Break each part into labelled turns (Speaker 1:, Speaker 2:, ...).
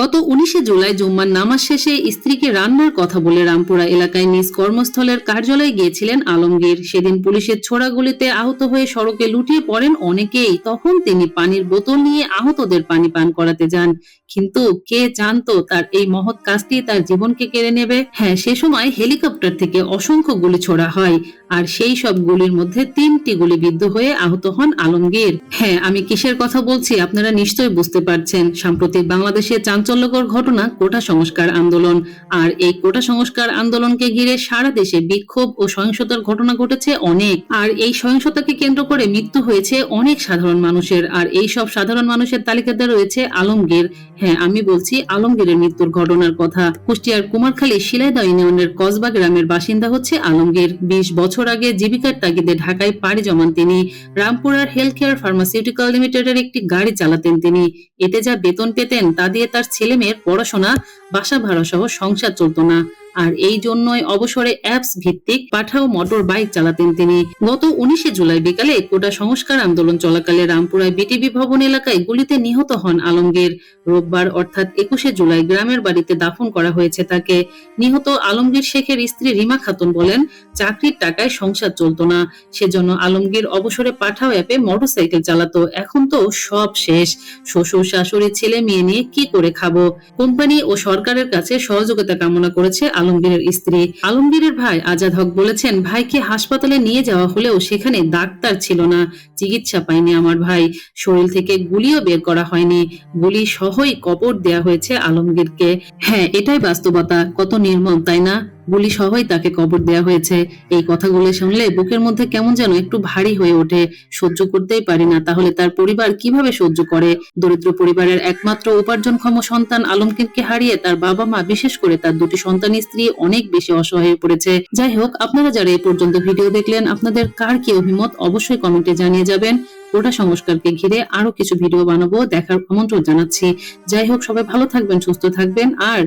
Speaker 1: গত উনিশে জুলাই জুম্মার নামাজ শেষে স্ত্রীকে রান্নার কথা বলে রামপুরা এলাকায় নিজ কর্মস্থলের কার্যালয়ে গিয়েছিলেন আলমগীর। সেদিন পুলিশের ছোড়াগুলিতে আহত হয়ে সড়কে লুটিয়ে পড়েন অনেকেই। তখন তিনি পানির বোতল নিয়ে আহতদের পানি পান করাতে যান। কিন্তু কে জানতো তার এই মহৎ কাজটি তার জীবনকে কেড়ে নেবে? হ্যাঁ সে সময় হেলিকপ্টার থেকে অসংখ্য গুলি ছোড়া হয় আর সেই সব গুলির মধ্যে তিনটি গুলি বিদ্ধ হয়ে আহত হন আলমগীর। হ্যাঁ আমি কিসের কথা বলছি আপনারা নিশ্চয়ই বুঝতে পারছেন। সাম্প্রতিক বাংলাদেশে চাঞ্চল্যকর ঘটনা, কোটা সংস্কার আন্দোলন। আর এই কোটা সংস্কার আন্দোলনকে ঘিরে সারা দেশে বিক্ষোভ ও সহিংসতার ঘটনা ঘটেছে অনেক। আর এই সহিংসতাকে কেন্দ্র করে মৃত্যু হয়েছে অনেক সাধারণ মানুষের। আর এই সব সাধারণ মানুষের তালিকাতে রয়েছে আলমগীর। হ্যাঁ আমি বলছি আলমগীরের মৃত্যুর ঘটনার কথা। কুষ্টিয়ার কুমারখালী শিলাইদা ইউনিয়নের কসবা গ্রামের বাসিন্দা হচ্ছে আলমগীর। বিশ বছর আগে জীবিকার তাগিদে ঢাকায় পাড়ি জমান তিনি। রামপুরার হেলথ কেয়ার ফার্মাসিউটিক্যাল লিমিটেডের একটি গাড়ি চালাতেন তিনি। এতে যা বেতন পেতেন তা দিয়ে তার ছেলে মেয়ের পড়াশোনা বাসা ভাড়া সহ সংসার চলতো না। আর এই জন্যই অবসরে অ্যাপস ভিত্তিক পাঠাও মোটর বাইক চালাতেন তিনি। গত উনিশে জুলাই বিকালে কোটা সংস্কার আন্দোলন চলাকালে রামপুরায় বিটিভি ভবন এলাকায় গুলিতে নিহত হন আলমগীর। রোববার অর্থাৎ একুশে জুলাই গ্রামের বাড়িতে দাফন করা হয়েছে তাকে। নিহত আলমগীর শেখের স্ত্রী রিমা খাতুন বলেন, চাকরির টাকায় সংসার চলতো না। সেজন্য আলমগীর অবসরে পাঠাও অ্যাপে মোটরসাইকেল চালাতো। এখন তো সব শেষ। শ্বশুর, শাশুড়ি, ছেলে, মেয়ে নিয়ে কি করে খাব? কোম্পানি ও সরকারের কাছে সহযোগিতা কামনা করেছে আলমগীরের স্ত্রী। আলমগীরের ভাই আজাদ হক বলেছেন, ভাইকে হাসপাতালে নিয়ে যাওয়া হলেও সেখানে ডাক্তার ছিল না। চিকিৎসা পায়নি আমার ভাই। শরীর থেকে গুলিও বের করা হয়নি। গুলি সহই কবর দেয়া হয়েছে আলমগীরকে। হ্যাঁ এটাই বাস্তবতা। কত নির্মম, তাই না? গুলি সহই তাকে কবর দেয়া হয়েছে। এই কথাগুলো শুনলে বুকের মধ্যে কেমন যেন একটু ভারী হয়ে ওঠে। সহ্য করতেই পারি না, তাহলে তার পরিবার কীভাবে সহ্য করে? দরিদ্র পরিবারের একমাত্র উপার্জনক্ষম সন্তান আলমগীরকে হারিয়ে তার বাবা মা, বিশেষ করে তার দুটি সন্তান স্ত্রী, অনেক বেশি অসহায় হয়ে পড়েছে। যাই হোক, আপনারা যারা এই পর্যন্ত ভিডিও দেখলেন, আপনাদের কার কি অভিমত অবশ্যই কমেন্টে জানিয়ে যাবেন। কোটা সংস্কারকে ঘিরে আরও কিছু ভিডিও বানাবো, দেখার আমন্ত্রণ জানাচ্ছি। যাই হোক, সবাই ভালো থাকবেন, সুস্থ থাকবেন, আর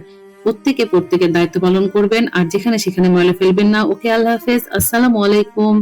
Speaker 1: প্রত্যেকে প্রত্যেকের দায়িত্ব পালন করবেন, আর যেখানে সেখানে ময়লা ফেলবেন না। ওকে, আল্লাহ হাফেজ। আসসালামু আলাইকুম।